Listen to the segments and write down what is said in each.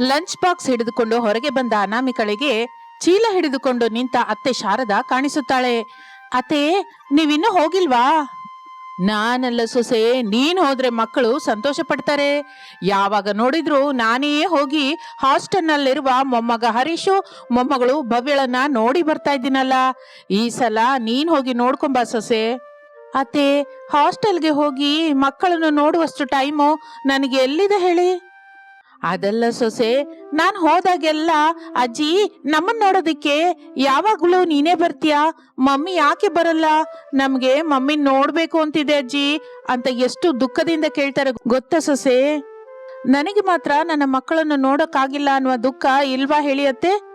Lunch box ಹಿಡಿದುಕೊಂಡು ಹೊರಗೆ ಬಂದ ಅನಾಮಿಕಳಿಗೆ ಚೀಲ ಹಿಡಿದುಕೊಂಡು ನಿಂತ ಅತ್ತೆ ಶಾರದಾ ಕಾಣಿಸುತ್ತಾಳೆ. ಅತ್ತೆ, ನೀವಿನ್ನೂ ಹೋಗಿಲ್ವಾ? ನಾನಲ್ಲ ಸೊಸೆ, ನೀನು ಹೋದ್ರೆ ಮಕ್ಕಳು ಸಂತೋಷ ಪಡ್ತಾರೆ. ಯಾವಾಗ ನೋಡಿದ್ರು ನಾನೇ ಹೋಗಿ ಹಾಸ್ಟೆಲ್ನಲ್ಲಿರುವ ಮೊಮ್ಮಗ ಹರೀಶು, ಮೊಮ್ಮಗಳು ಭವ್ಯಳನ್ನ ನೋಡಿ ಬರ್ತಾ ಇದ್ದೀನಲ್ಲ. ಈ ಸಲ ನೀನ್ ಹೋಗಿ ನೋಡ್ಕೊಂಬ ಸೊಸೆ. ಅತ್ತೆ, ಹಾಸ್ಟೆಲ್ಗೆ ಹೋಗಿ ಮಕ್ಕಳನ್ನು ನೋಡುವಷ್ಟು ಟೈಮು ನನಗೆ ಎಲ್ಲಿದೆ ಹೇಳಿ? ಅದಲ್ಲ ಸೊಸೆ, ನಾನು ಹೋದಾಗೆಲ್ಲ, ಅಜ್ಜಿ ನಮ್ಮನ್ನ ನೋಡೋದಿಕ್ಕೆ ಯಾವಾಗಲೂ ನೀನೇ ಬರ್ತೀಯಾ? ಮಮ್ಮಿ ಯಾಕೆ ಬರಲ್ಲ? ನಮ್ಗೆ ಮಮ್ಮಿ ನೋಡ್ಬೇಕು ಅಂತಿದೆ ಅಜ್ಜಿ, ಅಂತ ಎಷ್ಟು ದುಃಖದಿಂದ ಕೇಳ್ತಾರೆ ಗೊತ್ತಾ ಸೊಸೆ? ನನಗೆ ಮಾತ್ರ ನನ್ನ ಮಕ್ಕಳನ್ನು ನೋಡೋಕ್ಕಾಗಿಲ್ಲ ಅನ್ನುವ ದುಃಖ ಇಲ್ವಾ ಹೇಳಿಯತ್ತೆ?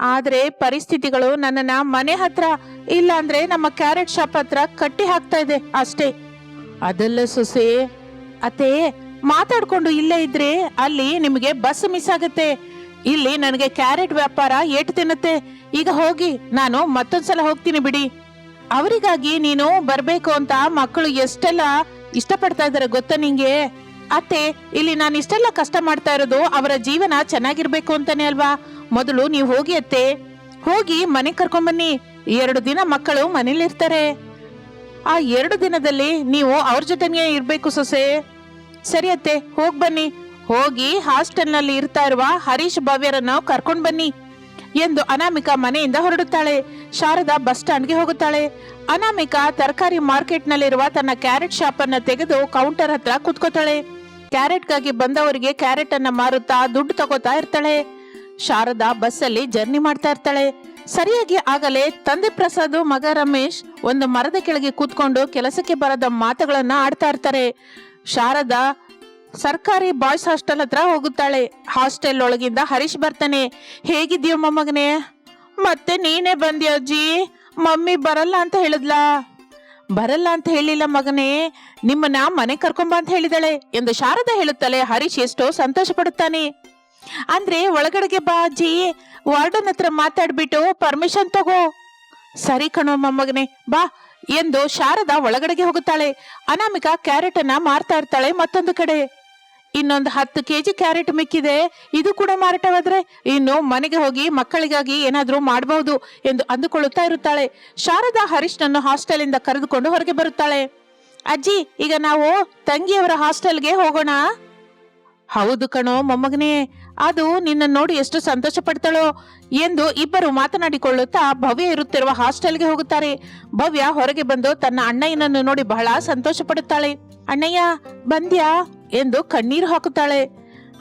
ಆದ್ರೆ ಪರಿಸ್ಥಿತಿಗಳು ನನ್ನನ್ನ ಮನೆ ಹತ್ರ ಇಲ್ಲ ಅಂದ್ರೆ ನಮ್ಮ ಕ್ಯಾರೆಟ್ ಶಾಪ್ ಹತ್ರ ಕಟ್ಟಿ ಹಾಕ್ತಾ ಇದೆ ಅಷ್ಟೇ. ಅದಲ್ಲ ಸೊಸೆ, ಅತ್ತೆ ಮಾತಾಡ್ಕೊಂಡು ಇಲ್ಲೇ ಇದ್ರೆ ಅಲ್ಲಿ ನಿಮಗೆ ಬಸ್ ಮಿಸ್ ಆಗುತ್ತೆ. ಇಲ್ಲಿ ನನಗೆ ಕ್ಯಾರೆಟ್ ವ್ಯಾಪಾರ ಏಟು ತಿನ್ನುತ್ತೆ. ಈಗ ಹೋಗಿ, ನಾನು ಮತ್ತೊಂದ್ಸಲ ಹೋಗ್ತೀನಿ ಬಿಡಿ. ಅವರಿಗಾಗಿ ನೀನು ಬರ್ಬೇಕು ಅಂತ ಮಕ್ಕಳು ಎಷ್ಟೆಲ್ಲ ಇಷ್ಟಪಡ್ತಾ ಇದಾರೆ ಗೊತ್ತಾ ನಿಂಗೆ? ಅತ್ತೆ, ಇಲ್ಲಿ ನಾನು ಇಷ್ಟೆಲ್ಲ ಕಷ್ಟ ಮಾಡ್ತಾ ಇರೋದು ಅವರ ಜೀವನ ಚೆನ್ನಾಗಿರ್ಬೇಕು ಅಂತಾನೆ ಅಲ್ವಾ? ಮೊದಲು ನೀವು ಹೋಗಿ ಅತ್ತೆ. ಹೋಗಿ ಮನೆಗ್ ಕರ್ಕೊಂಬನ್ನಿ ಎರಡು ದಿನ ಮಕ್ಕಳು ಮನೇಲಿರ್ತಾರೆ. ಆ ಎರಡು ದಿನದಲ್ಲಿ ನೀವು ಅವ್ರ ಜೊತೆನೇ ಇರ್ಬೇಕು ಸೊಸೆ. ಸರಿ ಅತ್ತೆ, ಹೋಗ್ ಬನ್ನಿ. ಹೋಗಿ ಹಾಸ್ಟೆಲ್ನಲ್ಲಿ ಇರ್ತಾ ಇರುವ ಹರೀಶ್ ಭವ್ಯರನ್ನು ಕರ್ಕೊಂಡ್ ಬನ್ನಿ ಎಂದು ಅನಾಮಿಕಾ ಮನೆಯಿಂದ ಹೊರಡುತ್ತಾಳೆ. ಶಾರದಾ ಬಸ್ ಸ್ಟ್ಯಾಂಡ್ಗೆ ಹೋಗುತ್ತಾಳೆ. ಅನಾಮಿಕಾ ತರಕಾರಿ ಮಾರ್ಕೆಟ್ನಲ್ಲಿರುವ ತನ್ನ ಕ್ಯಾರೆಟ್ ಶಾಪ್ ಅನ್ನ ತೆಗೆದು ಕೌಂಟರ್ ಹತ್ರ ಕುತ್ಕೋತಾಳೆ. ಕ್ಯಾರೆಟ್ಗಾಗಿ ಬಂದವರಿಗೆ ಕ್ಯಾರೆಟ್ ಅನ್ನ ಮಾರುತ್ತಾ ದುಡ್ಡು ತಗೋತಾ ಇರ್ತಾಳೆ. ಶಾರದಾ ಬಸ್ಸಲ್ಲಿ ಜರ್ನಿ ಮಾಡ್ತಾ ಇರ್ತಾಳೆ. ಸರಿಯಾಗಿ ಆಗಲೇ ತಂದೆ ಪ್ರಸಾದ್, ಮಗ ರಮೇಶ್ ಒಂದು ಮರದ ಕೆಳಗೆ ಕೂತ್ಕೊಂಡು ಕೆಲಸಕ್ಕೆ ಬರದ ಮಾತುಗಳನ್ನ ಆಡ್ತಾ ಇರ್ತಾರೆ. ಶಾರದಾ, ಸರ್ಕಾರಿ ಬಾಯ್ಸ್ ಹಾಸ್ಟೆಲ್ ಹತ್ರ ಹೋಗುತ್ತಾಳೆ. ಹಾಸ್ಟೆಲ್ ಒಳಗಿಂದ ಹರೀಶ್ ಬರ್ತಾನೆ. ಹೇಗಿದ್ಯೋ ಮೊಮ್ಮಗನೇ? ಮತ್ತೆ ನೀನೇ ಬಂದಿ ಅಜ್ಜಿ? ಮಮ್ಮಿ ಬರಲ್ಲ ಅಂತ ಹೇಳಿದ್ಲಾ? ಬರಲ್ಲ ಅಂತ ಹೇಳಿಲ್ಲ ಮಗನೇ. ನಿಮ್ಮನ್ನ ಮನೆ ಕರ್ಕೊಂಬ ಅಂತ ಹೇಳಿದಾಳೆ ಎಂದು ಶಾರದಾ ಹೇಳುತ್ತಾಳೆ ಹರೀಶ್ ಎಷ್ಟೋ ಸಂತೋಷ ಪಡುತ್ತಾನೆ ಅಂದ್ರೆ ಒಳಗಡೆಗೆ ಬಾ ಅಜ್ಜಿ. ವಾರ್ಡನ್ ಹತ್ರ ಮಾತಾಡ್ಬಿಟ್ಟು ಪರ್ಮಿಷನ್ ತಗೋ. ಸರಿ ಕಣೋ ಮೊಮ್ಮಗನೇ. ಬಾ. ಎಂದು ಶಾರದಾ ಒಳಗಡೆಗೆ ಹೋಗುತ್ತಾಳೆ. ಅನಾಮಿಕ ಕ್ಯಾರೆಟ್ ಅನ್ನ ಮಾರ್ತಾ ಇರ್ತಾಳೆ ಮತ್ತೊಂದು ಕಡೆ. ಇನ್ನೊಂದು ಹತ್ತು ಕೆಜಿ ಕ್ಯಾರೆಟ್ ಮಿಕ್ಕಿದೆ. ಇದು ಕೂಡ ಮಾರಾಟವಾದ್ರೆ ಇನ್ನು ಮನೆಗೆ ಹೋಗಿ ಮಕ್ಕಳಿಗಾಗಿ ಏನಾದ್ರೂ ಮಾಡಬಹುದು ಎಂದು ಅಂದುಕೊಳ್ಳುತ್ತಾ ಇರುತ್ತಾಳೆ. ಶಾರದಾ ಹರೀಶ್ನನ್ನು ಹಾಸ್ಟೆಲಿಂದ ಕರೆದುಕೊಂಡು ಹೊರಗೆ ಬರುತ್ತಾಳೆ. ಅಜ್ಜಿ, ಈಗ ನಾವು ತಂಗಿಯವರ ಹಾಸ್ಟೆಲ್ಗೆ ಹೋಗೋಣ. ಹೌದು ಕಣೋ ಮೊಮ್ಮಗನೇ, ಅದು ನಿನ್ನ ನೋಡಿ ಎಷ್ಟು ಸಂತೋಷ ಪಡ್ತಾಳೋ ಎಂದು ಇಬ್ಬರು ಮಾತನಾಡಿಕೊಳ್ಳುತ್ತಾ ಭವ್ಯ ಇರುತ್ತಿರುವ ಹಾಸ್ಟೆಲ್ಗೆ ಹೋಗುತ್ತಾರೆ. ಭವ್ಯ ಹೊರಗೆ ಬಂದು ತನ್ನ ಅಣ್ಣಯ್ಯನನ್ನು ನೋಡಿ ಬಹಳ ಸಂತೋಷ ಪಡುತ್ತಾಳೆ ಅಣ್ಣಯ್ಯ, ಬಂದ್ಯಾ? ಎಂದು ಕಣ್ಣೀರು ಹಾಕುತ್ತಾಳೆ.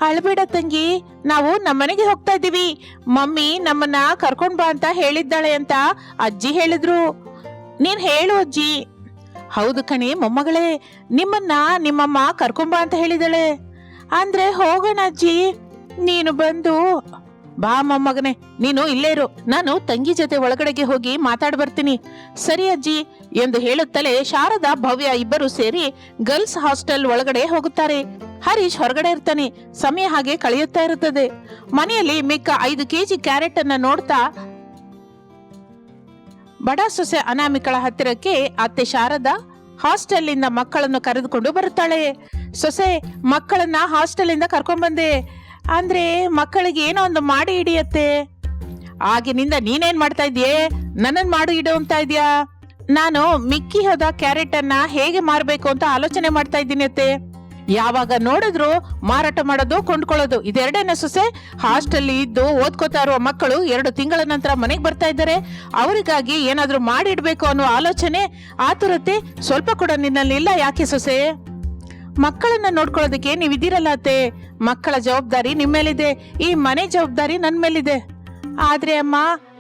ಅಳಬೇಡ ತಂಗಿ, ನಾವು ನಮ್ಮನೆಗೆ ಹೋಗ್ತಾ ಇದ್ದೀವಿ. ಮಮ್ಮಿ ನಮ್ಮನ್ನ ಕರ್ಕೊಂಡ್ ಬಾ ಅಂತ ಹೇಳಿದ್ದಾಳೆ ಅಂತ ಅಜ್ಜಿ ಹೇಳಿದ್ರು. ನೀನ್ ಹೇಳು ಅಜ್ಜಿ. ಹೌದು ಕಣೆ ಮೊಮ್ಮಗಳೇ, ನಿಮ್ಮನ್ನ ನಿಮ್ಮಮ್ಮ ಕರ್ಕೊಂಬಾ ಅಂತ ಹೇಳಿದಾಳೆ ಅಂದ್ರೆ ಹೋಗೋಣ ಅಜ್ಜಿ. ನೀನು ಬಂದು. ಬಾ ಮೊಮ್ಮಗನೆ, ನೀನು ಇಲ್ಲೇ ಇರು. ನಾನು ತಂಗಿ ಜೊತೆ ಒಳಗಡೆಗೆ ಹೋಗಿ ಮಾತಾಡ್ ಬರ್ತೀನಿ. ಸರಿ ಅಜ್ಜಿ, ಎಂದು ಹೇಳುತ್ತಲೇ ಶಾರದಾ, ಭವ್ಯ ಇಬ್ಬರು ಸೇರಿ ಗರ್ಲ್ಸ್ ಹಾಸ್ಟೆಲ್ ಒಳಗಡೆ ಹೋಗುತ್ತಾರೆ. ಹರೀಶ್ ಹೊರಗಡೆ ಇರ್ತಾನೆ, ಸಮಯ ಹಾಗೆ ಕಳೆಯುತ್ತಾ ಇರುತ್ತದೆ. ಮನೆಯಲ್ಲಿ ಮಿಕ್ಕ ಐದು ಕೆಜಿ ಕ್ಯಾರೆಟ್ ಅನ್ನ ನೋಡ್ತಾ ಬಡ ಸೊಸೆ ಅನಾಮಿಕಳ ಹತ್ತಿರಕ್ಕೆ ಅತ್ತೆ ಶಾರದಾ ಹಾಸ್ಟೆಲ್ ಇಂದ ಮಕ್ಕಳನ್ನು ಕರೆದುಕೊಂಡು ಬರುತ್ತಾಳೆ. ಸೊಸೆ, ಮಕ್ಕಳನ್ನ ಹಾಸ್ಟೆಲ್ ಇಂದ ಕರ್ಕೊಂಡ್ ಬಂದೆ. ಅಂದ್ರೆ ಮಕ್ಕಳಿಗೆ ಏನೋ ಒಂದು ಮಾಡಿ ಹಿಡಿಯತ್ತೆ. ಆಗಿನಿಂದ ನೀನೇನ್ ಮಾಡ್ತಾ ಇದೆಯೇ ನನ್ನನ್ ಮಾಡಿ ಇಡು ಅಂತ ಇದ್ಯಾ? ನಾನು ಮಿಕ್ಕಿ ಹೋದ ಕ್ಯಾರೆಟ್ ಅನ್ನ ಹೇಗೆ ಮಾರಬೇಕು ಅಂತ ಆಲೋಚನೆ ಮಾಡ್ತಾ ಇದ್ದೀನಿ ಅತ್ತೆ. ಯಾವಾಗ ನೋಡಿದ್ರು ಮಾರಾಟ ಮಾಡೋದು, ಕೊಂಡ್ಕೊಳ್ಳೋದು, ಇದೆರಡೇನ ಸೊಸೆ ಹಾಸ್ಟೆಲ್ ಇದ್ದು ಓದ್ಕೋತಾ ಇರುವ ಮಕ್ಕಳು ಎರಡು ತಿಂಗಳ ನಂತರ ಮನೆಗೆ ಬರ್ತಾ ಇದ್ದಾರೆ. ಅವರಿಗಾಗಿ ಏನಾದರೂ ಮಾಡಿಡ್ಬೇಕು ಅನ್ನೋ ಆಲೋಚನೆ ಆತುರತೆ ಸ್ವಲ್ಪ ಕೂಡ ನಿನ್ನಲ್ಲಿ ಇಲ್ಲ ಯಾಕೆ ಸೊಸೆ? ಮಕ್ಕಳನ್ನ ನೋಡ್ಕೊಳ್ಳೋದಕ್ಕೆ ನೀವಿದ್ದೀರಲ್ಲ ಅತ್ತೆ. ಮಕ್ಕಳ ಜವಾಬ್ದಾರಿ ನಿಮ್ಮ ಮೇಲಿದೆ ಈ ಮನೆ ಜವಾಬ್ದಾರಿ ನನ್ನ ಮೇಲಿದೆ ಆದ್ರೆ ಅಮ್ಮ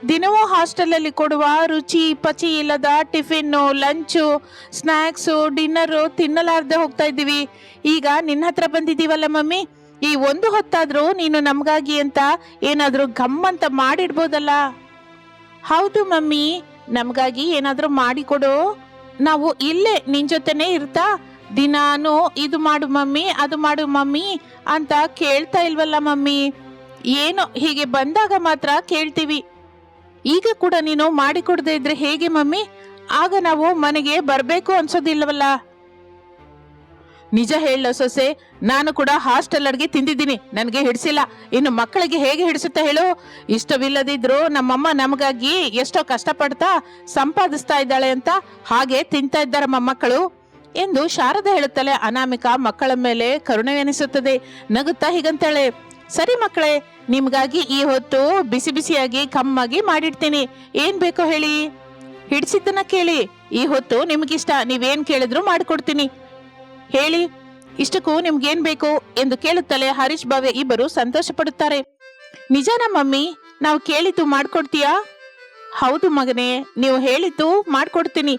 ದಿನವೂ ಹಾಸ್ಟೆಲಲ್ಲಿ ಕೊಡುವ ರುಚಿ, ಪಚಿ ಇಲ್ಲದ ಟಿಫಿನ್ನು, ಲಂಚು ಸ್ನ್ಯಾಕ್ಸು ಡಿನ್ನರು ತಿನ್ನಲಾರ್ದೆ ಹೋಗ್ತಾ ಇದ್ದೀವಿ. ಈಗ ನಿನ್ನ ಹತ್ರ ಬಂದಿದ್ದೀವಲ್ಲ ಮಮ್ಮಿ? ಈ ಒಂದು ಹೊತ್ತಾದರೂ ನೀನು ನಮಗಾಗಿ ಅಂತ ಏನಾದರೂ ಗಮ್ಮಂತ ಮಾಡಿಡ್ಬೋದಲ್ಲ? ಹೌದು ಮಮ್ಮಿ, ನಮಗಾಗಿ ಏನಾದರೂ ಮಾಡಿಕೊಡು. ನಾವು ಇಲ್ಲೇ ನಿನ್ನ ಜೊತೆನೇ ಇರ್ತಾ, ದಿನಾನು ಇದು ಮಾಡು ಮಮ್ಮಿ, ಅದು ಮಾಡು ಮಮ್ಮಿ ಅಂತ ಕೇಳ್ತಾ ಇಲ್ವಲ್ಲ ಮಮ್ಮಿ? ಏನು ಹೀಗೆ ಬಂದಾಗ ಮಾತ್ರ ಕೇಳ್ತೀವಿ. ಈಗ ಕೂಡ ನೀನು ಮಾಡಿಕೊಡದೆ ಇದ್ರೆ ಹೇಗೆ, ಮಮ್ಮಿ? ಆಗ ನಾವು ಮನೆಗೆ ಬರಬೇಕು ಅನ್ಸೋದಿಲ್ಲವಲ್ಲ? ನಿಜ ಹೇಳೋ ಸೊಸೆ, ನಾನು ಕೂಡ ಹಾಸ್ಟೆಲ್ ಅಡ್ಗೆ ತಿಂದಿದ್ದೀನಿ, ನನಗೆ ಹಿಡಿಸಿಲ್ಲ. ಇನ್ನು ಮಕ್ಕಳಿಗೆ ಹೇಗೆ ಹಿಡಿಸುತ್ತಾ ಹೇಳು? ಇಷ್ಟವಿಲ್ಲದಿದ್ರು ನಮ್ಮಮ್ಮ ನಮಗಾಗಿ ಎಷ್ಟೋ ಕಷ್ಟಪಡ್ತಾ ಸಂಪಾದಿಸ್ತಾ ಇದ್ದಾಳೆ ಅಂತ ಹಾಗೆ ತಿಂತಾ ಇದ್ದಾರೆ ಮೊಮ್ಮಕ್ಕಳು ಎಂದು ಶಾರದ ಹೇಳುತ್ತಲೇ ಅನಾಮಿಕ ಮಕ್ಕಳ ಮೇಲೆ ಕರುಣೆ ಎನಿಸುತ್ತದೆ ನಗುತ್ತಾ ಹೀಗಂತಾಳೆ. ಸರಿ ಮಕ್ಕಳೇ, ನಿಮ್ಗಾಗಿ ಈ ಹೊತ್ತು ಬಿಸಿ ಬಿಸಿಯಾಗಿ ಕಮ್ಮಾಗಿ ಮಾಡಿಡ್ತೀನಿ. ಏನ್ ಬೇಕೋ ಹೇಳಿ? ಹಿಡಿಸಿದ್ದನ್ನ ಕೇಳಿ. ಈ ಹೊತ್ತು ನಿಮ್ಗಿಷ್ಟ, ನೀವೇನ್ ಕೇಳಿದ್ರು ಮಾಡ್ಕೊಡ್ತೀನಿ. ಹೇಳಿ, ಇಷ್ಟಕ್ಕೂ ನಿಮ್ಗೇನ್ ಬೇಕು ಎಂದು ಕೇಳುತ್ತಲೇ ಹರೀಶ್ ಬಾವೆ ಇಬ್ಬರು ಸಂತೋಷ ಪಡುತ್ತಾರೆ ನಿಜಾನ ಮಮ್ಮಿ, ನಾವು ಕೇಳಿದ್ದು ಮಾಡ್ಕೊಡ್ತೀಯಾ? ಹೌದು ಮಗನೇ, ನೀವು ಹೇಳಿದ್ದು ಮಾಡ್ಕೊಡ್ತೀನಿ.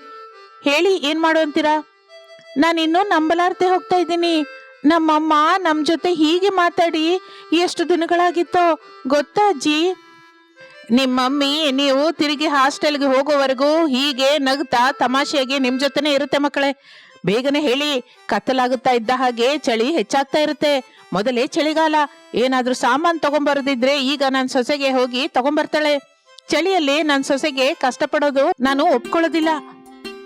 ಹೇಳಿ, ಏನ್ ಮಾಡು ಅಂತೀರಾ? ನಾನಿನ್ನೂ ನಂಬಲಾರ್ದೆ ಹೋಗ್ತಾ ಇದ್ದೀನಿ. ನಮ್ಮಮ್ಮ ನಮ್ ಜೊತೆ ಹೀಗೆ ಮಾತಾಡಿ ಎಷ್ಟು ದಿನಗಳಾಗಿತ್ತೋ ಗೊತ್ತಾ ಅಜ್ಜಿ? ನಿಮ್ಮಮ್ಮಿ, ನೀವು ತಿರುಗಿ ಹಾಸ್ಟೆಲ್ಗೆ ಹೋಗೋವರೆಗೂ ಹೀಗೆ ನಗ್ತಾ ತಮಾಷೆಯಾಗಿ ನಿಮ್ ಜೊತೆನೆ ಇರುತ್ತೆ ಮಕ್ಕಳೇ. ಬೇಗನೆ ಹೇಳಿ, ಕತ್ತಲಾಗುತ್ತಾ ಇದ್ದ ಹಾಗೆ ಚಳಿ ಹೆಚ್ಚಾಗ್ತಾ ಇರುತ್ತೆ. ಮೊದಲೇ ಚಳಿಗಾಲ, ಏನಾದ್ರೂ ಸಾಮಾನ್ ತಗೊಂಬರದಿದ್ರೆ ಈಗ ನನ್ ಸೊಸೆಗೆ ಹೋಗಿ ತಗೊಂಬರ್ತಾಳೆ. ಚಳಿಯಲ್ಲಿ ನನ್ ಸೊಸೆಗೆ ಕಷ್ಟಪಡೋದು ನಾನು ಒಪ್ಕೊಳ್ಳೋದಿಲ್ಲ.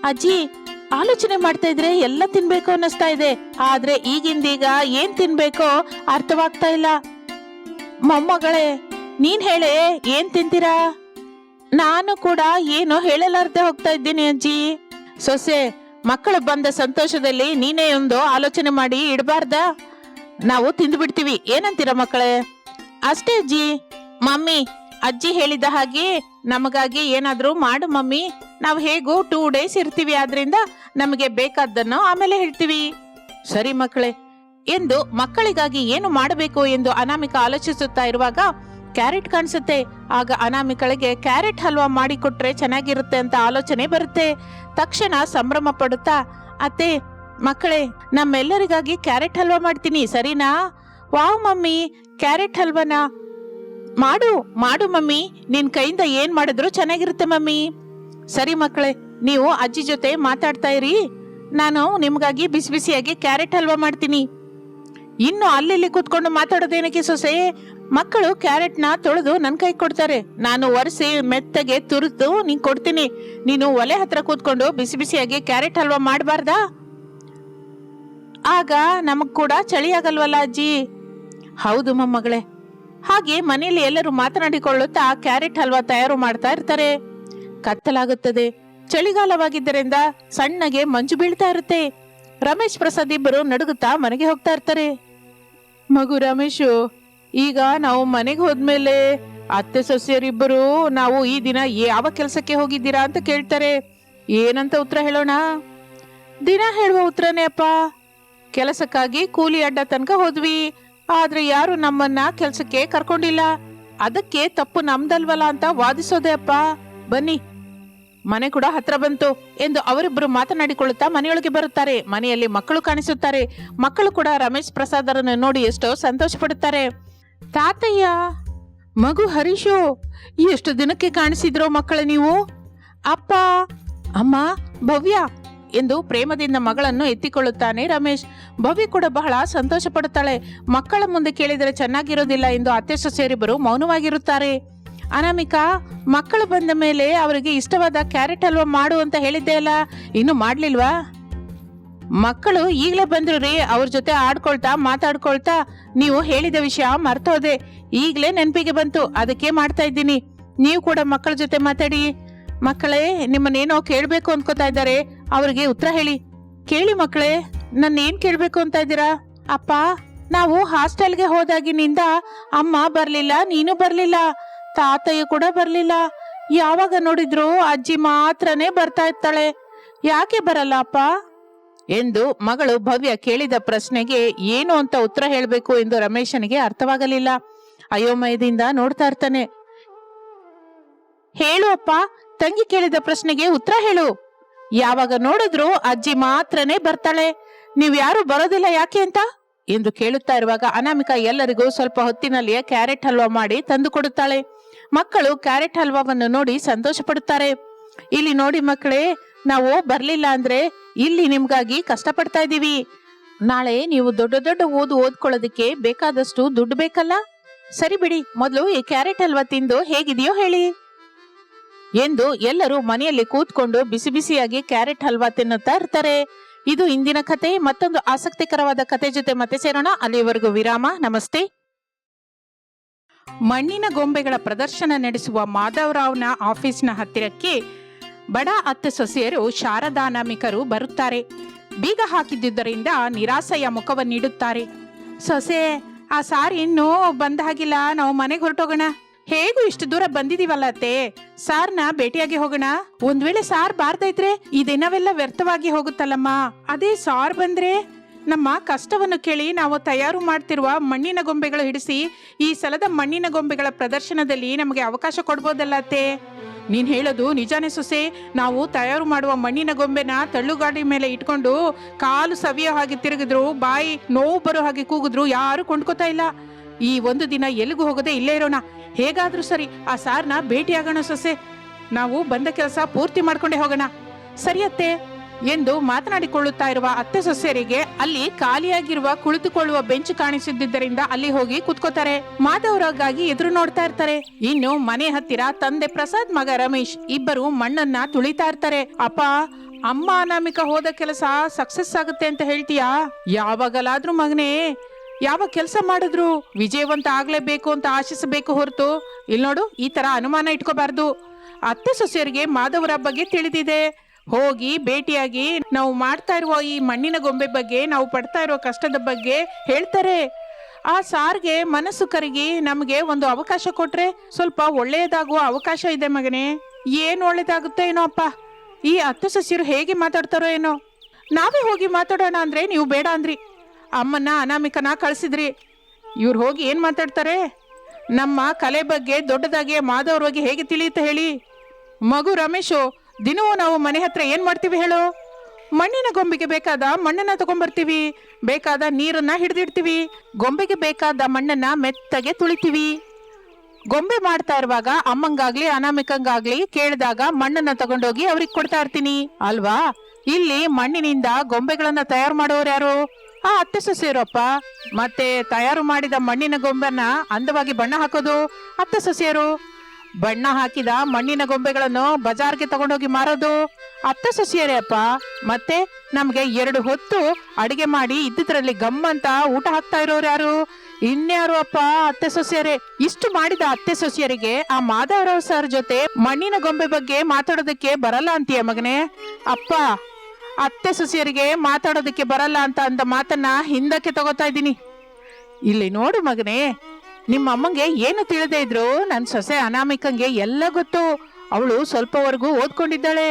ಅಜ್ಜಿ ಆಲೋಚನೆ ಮಾಡ್ತಾ ಇದ್ರೆ ಎಲ್ಲ ತಿನ್ಬೇಕು ಅನ್ನಿಸ್ತಾ ಇದೆ. ಆದ್ರೆ ಈಗಿಂದೀಗ ಏನ್ ತಿನ್ಬೇಕೋ ಅರ್ಥವಾಗ್ತಾ ಇಲ್ಲ. ಮೊಮ್ಮಗಳೇ, ನೀನ್ ಹೇಳೆ, ಏನ್ ತಿಂತೀರಾ? ನಾನು ಕೂಡ ಏನು ಹೇಳಲಾರ್ದೆ ಹೋಗ್ತಾ ಇದ್ದೀನಿ, ಅಜ್ಜಿ. ಸೊಸೆ, ಮಕ್ಕಳು ಬಂದ ಸಂತೋಷದಲ್ಲಿ ನೀನೇ ಒಂದು ಆಲೋಚನೆ ಮಾಡಿ ಇಡಬಾರ್ದ? ನಾವು ತಿಂದು ಬಿಡ್ತೀವಿ ಏನಂತೀರ ಮಕ್ಕಳೇ? ಅಷ್ಟೇ ಅಜ್ಜಿ. ಮಮ್ಮಿ, ಅಜ್ಜಿ ಹೇಳಿದ ಹಾಗೆ ನಮಗಾಗಿ ಏನಾದ್ರೂ ಮಾಡು ಮಮ್ಮಿ. ನಾವು ಹೇಗೂ ಟೂ ಡೇಸ್ ಇರ್ತೀವಿ, ಆದ್ರಿಂದ ನಮಗೆ ಬೇಕಾದ್ದನ್ನು ಆಮೇಲೆ ಹೇಳ್ತೀವಿ. ಸರಿ ಮಕ್ಕಳೇ, ಎಂದು ಮಕ್ಕಳಿಗಾಗಿ ಏನು ಮಾಡಬೇಕು ಎಂದು ಅನಾಮಿಕ ಆಲೋಚಿಸುತ್ತಾ ಇರುವಾಗ ಕ್ಯಾರೆಟ್ ಕಾಣಿಸುತ್ತೆ. ಆಗ ಅನಾಮಿಕಳಿಗೆ ಕ್ಯಾರೆಟ್ ಹಲ್ವಾ ಮಾಡಿಕೊಟ್ರೆ ಚೆನ್ನಾಗಿರುತ್ತೆ ಅಂತ ಆಲೋಚನೆ ಬರುತ್ತೆ. ತಕ್ಷಣ ಸಂಭ್ರಮ ಪಡುತ್ತಾ, ಅತ್ತೆ, ಮಕ್ಕಳೇ, ನಮ್ಮೆಲ್ಲರಿಗಾಗಿ ಕ್ಯಾರೆಟ್ ಹಲ್ವಾ ಮಾಡ್ತೀನಿ, ಸರಿನಾ? ವಾವ್ ಮಮ್ಮಿ, ಕ್ಯಾರೆಟ್ ಹಲ್ವಾನ? ಮಾಡು ಮಾಡು ಮಮ್ಮಿ, ನಿನ್ ಕೈಯಿಂದ ಏನ್ ಮಾಡಿದ್ರು ಚೆನ್ನಾಗಿರುತ್ತೆ ಮಮ್ಮಿ. ಸರಿ ಮಕ್ಕಳೇ, ನೀವು ಅಜ್ಜಿ ಜೊತೆ ಮಾತಾಡ್ತಾ ಇರಿ. ನಾನು ನಿಮ್ಗಾಗಿ ಬಿಸಿ ಬಿಸಿಯಾಗಿ ಕ್ಯಾರೆಟ್ ಹಲ್ವಾ ಮಾಡ್ತೀನಿ. ಇನ್ನು ಅಲ್ಲಿ ಕೂತ್ಕೊಂಡು ಮಾತಾಡೋದೇನಕ್ಕೆ ಸೊಸೆ? ಮಕ್ಕಳು ಕ್ಯಾರೆಟ್ನ ತೊಳೆದು ನನ್ನ ಕೈ ಕೊಡ್ತಾರೆ. ನಾನು ಒರೆಸಿ ಮೆತ್ತಗೆ ತುರಿದು ನೀನ್ ಕೊಡ್ತೀನಿ. ನೀನು ಒಲೆ ಹತ್ರ ಕೂತ್ಕೊಂಡು ಬಿಸಿ ಬಿಸಿಯಾಗಿ ಕ್ಯಾರೆಟ್ ಹಲ್ವಾ ಮಾಡಬಾರ್ದಾ? ಆಗ ನಮಗ್ ಕೂಡ ಚಳಿ ಆಗಲ್ವಲ್ಲ ಅಜ್ಜಿ? ಹೌದು ಮೊಮ್ಮಗಳೇ. ಹಾಗೆ ಮನೆಯಲ್ಲಿ ಎಲ್ಲರೂ ಮಾತನಾಡಿಕೊಳ್ಳುತ್ತಾ ಕ್ಯಾರೆಟ್ ಹಲ್ವಾ ತಯಾರು ಮಾಡ್ತಾ ಇರ್ತಾರೆ. ಕತ್ತಲಾಗುತ್ತದೆ. ಚಳಿಗಾಲವಾಗಿದ್ದರಿಂದ ಸಣ್ಣಗೆ ಮಂಜು ಬೀಳ್ತಾ ಇರುತ್ತೆ. ರಮೇಶ್ ಪ್ರಸಾದ್ ಇಬ್ಬರು ನಡುಗುತ್ತಾ ಮನೆಗೆ ಹೋಗ್ತಾ ಇರ್ತಾರೆ. ಮಗು ರಮೇಶು, ಈಗ ನಾವು ಮನೆಗೆ ಹೋದ್ಮೇಲೆ ಅತ್ತೆ ಸೊಸೆಯರಿಬ್ಬರು ನಾವು ಈ ದಿನ ಯಾವ ಕೆಲಸಕ್ಕೆ ಹೋಗಿದ್ದೀರಾ ಅಂತ ಕೇಳ್ತಾರೆ. ಏನಂತ ಉತ್ತರ ಹೇಳೋಣ? ದಿನ ಹೇಳುವ ಉತ್ತರನೇ ಅಪ್ಪ. ಕೆಲಸಕ್ಕಾಗಿ ಕೂಲಿ ಅಡ್ಡ ತನಕ ಹೋದ್ವಿ. ಆದ್ರೆ ಯಾರು ನಮ್ಮನ್ನ ಕೆಲಸಕ್ಕೆ ಕರ್ಕೊಂಡಿಲ್ಲ. ಅದಕ್ಕೆ ತಪ್ಪು ನಮ್ದಲ್ವಲ್ಲ ಅಂತ ವಾದಿಸೋದೆ ಅಪ್ಪ. ಬನ್ನಿ. ಮನೆ ಕೂಡ ಹತ್ರ ಬಂತು ಎಂದು ಅವರಿಬ್ಬರು ಮಾತನಾಡಿಕೊಳ್ಳುತ್ತಾ ಮನೆಯೊಳಗೆ ಬರುತ್ತಾರೆ. ಮನೆಯಲ್ಲಿ ಮಕ್ಕಳು ಕಾಣಿಸುತ್ತಾರೆ. ಮಕ್ಕಳು ಕೂಡ ರಮೇಶ್ ಪ್ರಸಾದರನ್ನು ನೋಡಿ ಎಷ್ಟೋ ಸಂತೋಷ ಪಡುತ್ತಾರೆ ತಾತಯ್ಯ, ಮಗು ಹರೀಶು, ಎಷ್ಟು ದಿನಕ್ಕೆ ಕಾಣಿಸಿದ್ರೋ ಮಕ್ಕಳ ನೀವು? ಅಪ್ಪ, ಅಮ್ಮ, ಭವ್ಯ ಎಂದು ಪ್ರೇಮದಿಂದ ಮಗಳನ್ನು ಎತ್ತಿಕೊಳ್ಳುತ್ತಾನೆ ರಮೇಶ್. ಭವ್ಯ ಕೂಡ ಬಹಳ ಸಂತೋಷ ಪಡುತ್ತಾಳೆ ಮಕ್ಕಳ ಮುಂದೆ ಕೇಳಿದರೆ ಚೆನ್ನಾಗಿರೋದಿಲ್ಲ ಎಂದು ಅತ್ತೆ ಸೊಸೆಯರಿಬ್ಬರು ಮೌನವಾಗಿರುತ್ತಾರೆ. ಅನಾಮಿಕಾ, ಮಕ್ಕಳು ಬಂದ ಮೇಲೆ ಅವರಿಗೆ ಇಷ್ಟವಾದ ಕ್ಯಾರೆಟ್ ಹಲ್ವಾ ಮಾಡು ಅಂತ ಹೇಳಿದ್ದೆ ಅಲ್ಲ, ಇನ್ನು ಮಾಡ್ಲಿಲ್ವಾ? ಮಕ್ಕಳು ಈಗಲೇ ಬಂದ್ರು ರೀ, ಅವ್ರ ಜೊತೆ ಆಡ್ಕೊಳ್ತಾ ಮಾತಾಡ್ಕೊಳ್ತಾ, ನೀವು ಹೇಳಿದ ವಿಷಯ ಮರ್ತೋದೆ, ಈಗಲೇ ನೆನಪಿಗೆ ಬಂತು, ಅದಕ್ಕೆ ಮಾಡ್ತಾ ಇದ್ದೀನಿ. ನೀವು ಕೂಡ ಮಕ್ಕಳ ಜೊತೆ ಮಾತಾಡಿ. ಮಕ್ಕಳೇ, ನಿಮ್ಮನ್ನೇನೋ ಕೇಳಬೇಕು ಅನ್ಕೋತಾ ಇದ್ದಾರೆ, ಅವ್ರಿಗೆ ಉತ್ತರ ಹೇಳಿ. ಕೇಳಿ ಮಕ್ಕಳೇ ನನ್ನ ಏನ್ ಕೇಳಬೇಕು ಅಂತ ಇದ್ದೀರಾ? ಅಪ್ಪ, ನಾವು ಹಾಸ್ಟೆಲ್ಗೆ ಹೋದಾಗಿನಿಂದ ಅಮ್ಮ ಬರ್ಲಿಲ್ಲ, ನೀನು ಬರ್ಲಿಲ್ಲ. ತಾತಯ್ಯ ಕೂಡ ಬರ್ಲಿಲ್ಲ. ಯಾವಾಗ ನೋಡಿದ್ರು ಅಜ್ಜಿ ಮಾತ್ರನೇ ಬರ್ತಾ ಇರ್ತಾಳೆ. ಯಾಕೆ ಬರಲ್ಲ ಅಪ್ಪ? ಎಂದು ಮಗಳು ಭವ್ಯ ಕೇಳಿದ ಪ್ರಶ್ನೆಗೆ ಏನು ಅಂತ ಉತ್ತರ ಹೇಳಬೇಕು ಎಂದು ರಮೇಶನಿಗೆ ಅರ್ಥವಾಗಲಿಲ್ಲ. ಅಯೋಮಯದಿಂದ ನೋಡ್ತಾ ಇರ್ತಾನೆ. ಹೇಳು ಅಪ್ಪ ತಂಗಿ ಕೇಳಿದ ಪ್ರಶ್ನೆಗೆ ಉತ್ತರ ಹೇಳು. ಯಾವಾಗ ನೋಡಿದ್ರು ಅಜ್ಜಿ ಮಾತ್ರನೇ ಬರ್ತಾಳೆ. ನೀವ್ ಯಾರು ಬರೋದಿಲ್ಲ ಯಾಕೆ ಅಂತ? ಎಂದು ಕೇಳುತ್ತಾ ಇರುವಾಗ ಅನಾಮಿಕಾ ಎಲ್ಲರಿಗೂ ಸ್ವಲ್ಪ ಹೊತ್ತಿನಲ್ಲಿಯೇ ಕ್ಯಾರೆಟ್ ಹಲ್ವಾ ಮಾಡಿ ತಂದು ಕೊಡುತ್ತಾಳೆ. ಮಕ್ಕಳು ಕ್ಯಾರೆಟ್ ಹಲ್ವಾವನ್ನು ನೋಡಿ ಸಂತೋಷ ಪಡುತ್ತಾರೆ ಇಲ್ಲಿ ನೋಡಿ ಮಕ್ಕಳೇ, ನಾವು ಬರ್ಲಿಲ್ಲ ಅಂದ್ರೆ ಇಲ್ಲಿ ನಿಮ್ಗಾಗಿ ಕಷ್ಟಪಡ್ತಾ ಇದೀವಿ ನಾಳೆ ನೀವು ದೊಡ್ಡ ದೊಡ್ಡ ಓದು ಓದ್ಕೊಳ್ಳೋದಕ್ಕೆ ಬೇಕಾದಷ್ಟು ದುಡ್ಡು ಬೇಕಲ್ಲ? ಸರಿ ಬಿಡಿ, ಮೊದಲು ಈ ಕ್ಯಾರೆಟ್ ಹಲ್ವಾ ತಿಂದು ಹೇಗಿದೆಯೋ ಹೇಳಿ. ಎಂದು ಎಲ್ಲರೂ ಮನೆಯಲ್ಲಿ ಕೂತ್ಕೊಂಡು ಬಿಸಿ ಬಿಸಿಯಾಗಿ ಕ್ಯಾರೆಟ್ ಹಲ್ವಾ ತಿನ್ನುತ್ತಾ ಇರ್ತಾರೆ. ಇದು ಇಂದಿನ ಕತೆ, ಮತ್ತೊಂದು ಆಸಕ್ತಿಕರವಾದ ಕತೆ ಜೊತೆ ಮತ್ತೆ ಸೇರೋಣ. ಅಲ್ಲಿವರೆಗೂ ವಿರಾಮ, ನಮಸ್ತೆ. ಮಣ್ಣಿನ ಗೊಂಬೆಗಳ ಪ್ರದರ್ಶನ ನಡೆಸುವ ಮಾಧವರಾವ್ನ ಆಫೀಸ್ನ ಹತ್ತಿರಕ್ಕೆ ಬಡ ಅತ್ತೆ ಸೊಸೆಯರು ಶಾರದಾನಾಮಿಕರು ಬರುತ್ತಾರೆ. ಬೀಗ ಹಾಕಿದ್ದುದರಿಂದ ನಿರಾಸೆಯ ಮುಖವನ್ನಿಡುತ್ತಾರೆ ಸೊಸೆ, ಆ ಸಾರಿ ಇನ್ನೂ ಬಂದಾಗಿಲ್ಲ ನಾವು ಮನೆಗೆ ಹೊರಟೋಗೋಣ. ಹೇಗೂ ಇಷ್ಟು ದೂರ ಬಂದಿದೀವಲ್ಲ ಅತ್ತೆ? ಸಾರ್ನ ಭೇಟಿಯಾಗಿ ಹೋಗೋಣ. ಒಂದ್ ವೇಳೆ ಸಾರ್ ಬಾರ್ದೈತ್ರೆ, ಈ ದಿನವೆಲ್ಲ ವ್ಯರ್ಥವಾಗಿ ಹೋಗುತ್ತಲ್ಲಮ್ಮ. ಅದೇ ಸಾರ್ ಬಂದ್ರೆ ನಮ್ಮ ಕಷ್ಟವನ್ನು ಕೇಳಿ ನಾವು ತಯಾರು ಮಾಡ್ತಿರುವ ಮಣ್ಣಿನ ಗೊಂಬೆಗಳು ಹಿಡಿಸಿ ಈ ಸಲದ ಮಣ್ಣಿನ ಗೊಂಬೆಗಳ ಪ್ರದರ್ಶನದಲ್ಲಿ ನಮಗೆ ಅವಕಾಶ ಕೊಡ್ಬೋದಲ್ಲ ನೀನು ಹೇಳೋದು ನಿಜಾನೇ ಸೊಸೆ. ನಾವು ತಯಾರು ಮಾಡುವ ಮಣ್ಣಿನ ಗೊಂಬೆನ ತಳ್ಳುಗಾಡಿ ಮೇಲೆ ಇಟ್ಕೊಂಡು ಕಾಲು ಸವಿಯೋ ಹಾಗೆ ತಿರುಗಿದ್ರು, ಬಾಯಿ ನೋವು ಬರೋ ಹಾಗೆ ಕೂಗಿದ್ರು, ಯಾರು ಕೊಂಡ್ಕೋತಾ ಇಲ್ಲ. ಈ ಒಂದು ದಿನ ಎಲ್ಲಿಗೂ ಹೋಗದೆ ಇಲ್ಲೇ ಇರೋಣ. ಹೇಗಾದರೂ ಸರಿ, ಆ ಸಾರ್ನ ಭೇಟಿಯಾಗೋಣ ಸೊಸೆ. ನಾವು ಬಂದ ಕೆಲಸ ಪೂರ್ತಿ ಮಾಡ್ಕೊಂಡೇ ಹೋಗೋಣ. ಸರಿ ಅತ್ತೆ. ಎಂದು ಮಾತನಾಡಿಕೊಳ್ಳುತ್ತಾ ಇರುವ ಅತ್ತೆ ಸೊಸೆಯರಿಗೆ ಅಲ್ಲಿ ಖಾಲಿಯಾಗಿರುವ ಕುಳಿತುಕೊಳ್ಳುವ ಬೆಂಚ್ ಕಾಣಿಸಿದ್ದರಿಂದ ಅಲ್ಲಿ ಹೋಗಿ ಕುತ್ಕೋತಾರೆ. ಮಾಧವರಾಗಾಗಿ ಎದುರು ನೋಡ್ತಾ ಇರ್ತಾರೆ. ಇನ್ನು ಮನೆ ಹತ್ತಿರ ತಂದೆ ಪ್ರಸಾದ್, ಮಗ ರಮೇಶ್ ಇಬ್ಬರು ಮಣ್ಣನ್ನ ತುಳಿತಾ ಇರ್ತಾರೆ. ಅಪ್ಪ, ಅಮ್ಮ ಅನಾಮಿಕ ಹೋದ ಕೆಲಸ ಸಕ್ಸಸ್ ಆಗುತ್ತೆ ಅಂತ ಹೇಳ್ತೀಯಾ? ಯಾವಾಗಲಾದ್ರೂ ಮಗನೇ, ಯಾವ ಕೆಲಸ ಮಾಡಿದ್ರು ವಿಜಯವಂತ ಆಗ್ಲೇಬೇಕು ಅಂತ ಆಶಿಸಬೇಕು ಹೊರತು. ಇಲ್ಲಿ ನೋಡು ಈ ತರ ಅನುಮಾನ ಇಟ್ಕೋಬಾರ್ದು. ಅತ್ತೆ ಸೊಸೆಯರಿಗೆ ಮಾಧವರ ಬಗ್ಗೆ ತಿಳಿದಿದೆ. ಹೋಗಿ ಭೇಟಿಯಾಗಿ ನಾವು ಮಾಡ್ತಾ ಇರುವ ಈ ಮಣ್ಣಿನ ಗೊಂಬೆ ಬಗ್ಗೆ, ನಾವು ಪಡ್ತಾ ಇರೋ ಕಷ್ಟದ ಬಗ್ಗೆ ಹೇಳ್ತಾರೆ. ಆ ಸಾರ್ಗೆ ಮನಸ್ಸು ಕರಗಿ ನಮಗೆ ಒಂದು ಅವಕಾಶ ಕೊಟ್ರೆ ಸ್ವಲ್ಪ ಒಳ್ಳೆಯದಾಗುವ ಅವಕಾಶ ಇದೆ ಮಗನೇ. ಏನ್ ಒಳ್ಳೇದಾಗುತ್ತೆ ಏನೋ ಅಪ್ಪ? ಈ ಹತ್ತು ಸಸ್ಯರು ಹೇಗೆ ಮಾತಾಡ್ತಾರೋ ಏನೋ? ನಾವೇ ಹೋಗಿ ಮಾತಾಡೋಣ ಅಂದ್ರೆ ನೀವು ಬೇಡ ಅಂದ್ರಿ. ಅಮ್ಮನ ಅನಾಮಿಕನ ಕಳಿಸಿದ್ರಿ. ಇವ್ರು ಹೋಗಿ ಏನು ಮಾತಾಡ್ತಾರೆ? ನಮ್ಮ ಕಲೆ ಬಗ್ಗೆ ದೊಡ್ಡದಾಗಿ ಮಾಧವ್ರ ಬಗ್ಗೆ ಹೇಗೆ ತಿಳಿಯುತ್ತೆ ಹೇಳಿ. ಮಗು ರಮೇಶು ದಿನವೂ ನಾವು ಮನೆ ಹತ್ರ ಏನ್ ಮಾಡ್ತೀವಿ ಹೇಳು? ಮಣ್ಣಿನ ಗೊಂಬೆಗೆ ಬೇಕಾದ ಮಣ್ಣನ್ನ ತಗೊಂಡ್ಬರ್ತೀವಿ ಬೇಕಾದ ನೀರನ್ನ ಹಿಡಿದಿಡ್ತೀವಿ. ಗೊಂಬೆಗೆ ಬೇಕಾದ ಮಣ್ಣನ್ನ ಮೆತ್ತಗೆ ತುಳಿತೀವಿ. ಗೊಂಬೆ ಮಾಡ್ತಾ ಇರುವಾಗ ಅಮ್ಮಂಗಾಗ್ಲಿ, ಅನಾಮಿಕಂಗಾಗ್ಲಿ ಕೇಳಿದಾಗ ಮಣ್ಣನ್ನ ತಗೊಂಡೋಗಿ ಅವ್ರಿಗೆ ಕೊಡ್ತಾ ಇರ್ತೀನಿ. ಅಲ್ವಾ? ಇಲ್ಲಿ ಮಣ್ಣಿನಿಂದ ಗೊಂಬೆಗಳನ್ನ ತಯಾರು ಮಾಡೋರು ಯಾರು? ಆ ಅತ್ತೆ ಸೊಸೆಯರಪ್ಪ ಮತ್ತೆ ತಯಾರು ಮಾಡಿದ ಮಣ್ಣಿನ ಗೊಂಬೆನ ಅಂದವಾಗಿ ಬಣ್ಣ ಹಾಕೋದು ಅತ್ತೆ ಸೊಸೆಯರು. ಬಣ್ಣ ಹಾಕಿದ ಮಣ್ಣಿನ ಗೊಂಬೆಗಳನ್ನು ಬಜಾರ್ಗೆ ತಗೊಂಡೋಗಿ ಮಾರೋದು? ಅತ್ತ ಸೊಸೆಯರೇ ಅಪ್ಪ, ಮತ್ತೆ ನಮ್ಗೆ ಎರಡು ಹೊತ್ತು ಅಡಿಗೆ ಮಾಡಿ ಇದ್ದಿದ್ರಲ್ಲಿ ಗಮ್ಮಂತ ಊಟ ಹಾಕ್ತಾ ಇರೋರು ಯಾರು? ಇನ್ಯಾರು ಅಪ್ಪ ಅತ್ತೆ ಸೊಸಿಯರೇ? ಇಷ್ಟು ಮಾಡಿದ ಅತ್ತೆ ಸೊಸಿಯರಿಗೆ ಆ ಮಾಧವರಾವ್ ಸರ್ ಜೊತೆ ಮಣ್ಣಿನ ಗೊಂಬೆ ಬಗ್ಗೆ ಮಾತಾಡೋದಕ್ಕೆ ಬರಲ್ಲ ಅಂತೀಯ ಮಗನೇ? ಅಪ್ಪ, ಅತ್ತೆ ಸೊಸಿಯರಿಗೆ ಮಾತಾಡೋದಕ್ಕೆ ಬರಲ್ಲ ಅಂತ ಅಂದ ಮಾತನ್ನ ಹಿಂದಕ್ಕೆ ತಗೋತಾ ಇದ್ದೀನಿ. ಇಲ್ಲಿ ನೋಡು ಮಗನೇ ನಿಮ್ಮ ಅಮ್ಮಂಗೆ ಏನು ತಿಳಿದೇ ಇದ್ರು? ನನ್ ಸೊಸೆ ಅನಾಮಿಕಂಗೆ ಎಲ್ಲ ಗೊತ್ತು. ಅವಳು ಸ್ವಲ್ಪವರೆಗೂ ಓದ್ಕೊಂಡಿದ್ದಾಳೆ.